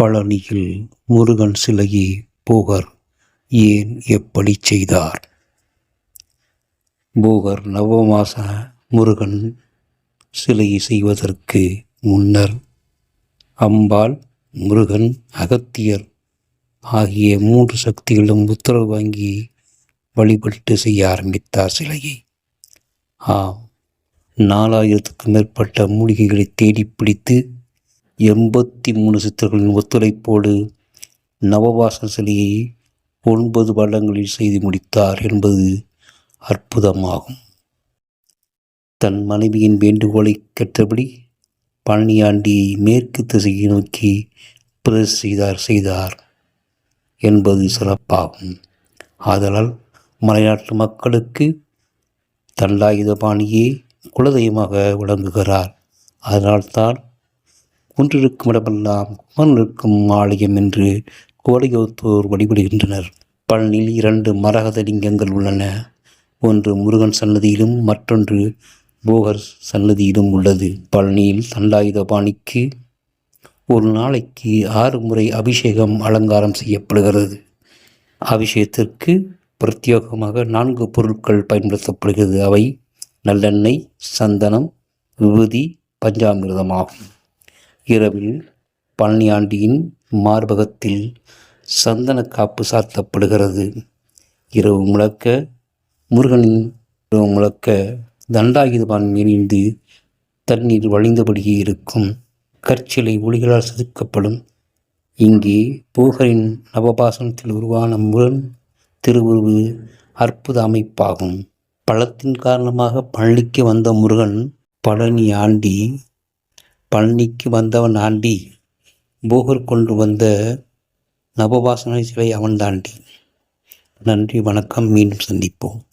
பழனியில் முருகன் சிலையை போகர் ஏன் எப்படி செய்தார்? போகர் நவமாச முருகன் சிலையை செய்வதற்கு முன்னர் அம்பாள் முருகன் அகத்தியர் ஆகிய மூன்று சக்திகளும் உத்தரவு வாங்கி வழிபட்டு செய்ய ஆரம்பித்தார் சிலையை. ஆம் நாலாயிரத்துக்கும் மேற்பட்ட மூலிகைகளை தேடி பிடித்து எண்பத்தி மூணு சித்தர்களின் ஒத்துழைப்போடு நவவாசல் சிலையை ஒன்பது வருடங்களில் செய்து முடித்தார் என்பது அற்புதமாகும். தன் மனைவியின் வேண்டுகோளை கற்றபடி பழனியாண்டியை மேற்கு திசையை நோக்கி பிரஸ் செய்தார் செய்தார் என்பது சிறப்பாகும். ஆதலால் மலைநாட்டு மக்களுக்கு தண்டாயுதபாணியே குலதெய்வமாக விளங்குகிறார். அதனால்தான் ஒன்றிருக்கும் இடமெல்லாம் குமரன் இருக்கும் ஆலயம் என்று கோடையோத்தோர் வழிபடுகின்றனர். பழனியில் இரண்டு மரகத லிங்கங்கள் உள்ளன. ஒன்று முருகன் சன்னதியிலும் மற்றொன்று போகர் சன்னதியிலும் உள்ளது. பழனியில் தண்டாயுதபாணிக்கு ஒரு நாளைக்கு ஆறு முறை அபிஷேகம் அலங்காரம் செய்யப்படுகிறது. அபிஷேகத்திற்கு பிரத்யேகமாக நான்கு பொருட்கள் பயன்படுத்தப்படுகிறது. அவை நல்லெண்ணெய் சந்தனம் விபூதி பஞ்சாமிர்தமாகும் இரவில் பழனியாண்டியின் மார்பகத்தில் சந்தன காப்பு சாத்தப்படுகிறது. இரவு முழக்க முருகனின் இரவு முழக்க தண்டாயுதபான் எரிந்து தண்ணீர் வழிந்தபடியே இருக்கும். கற்சிலை ஒளிகளால் செதுக்கப்படும். இங்கே போகரின் நவபாசனத்தில் உருவான முருகன் திருவுருவு அற்புத அமைப்பாகும். பழத்தின் காரணமாக பழனிக்கு வந்த முருகன் பழனி ஆண்டி பழனிக்கு வந்தவன் ஆண்டி போகர் கொண்டு வந்த நவபாசன சிலை அவன் தாண்டி. நன்றி வணக்கம் மீண்டும் சந்திப்போம்.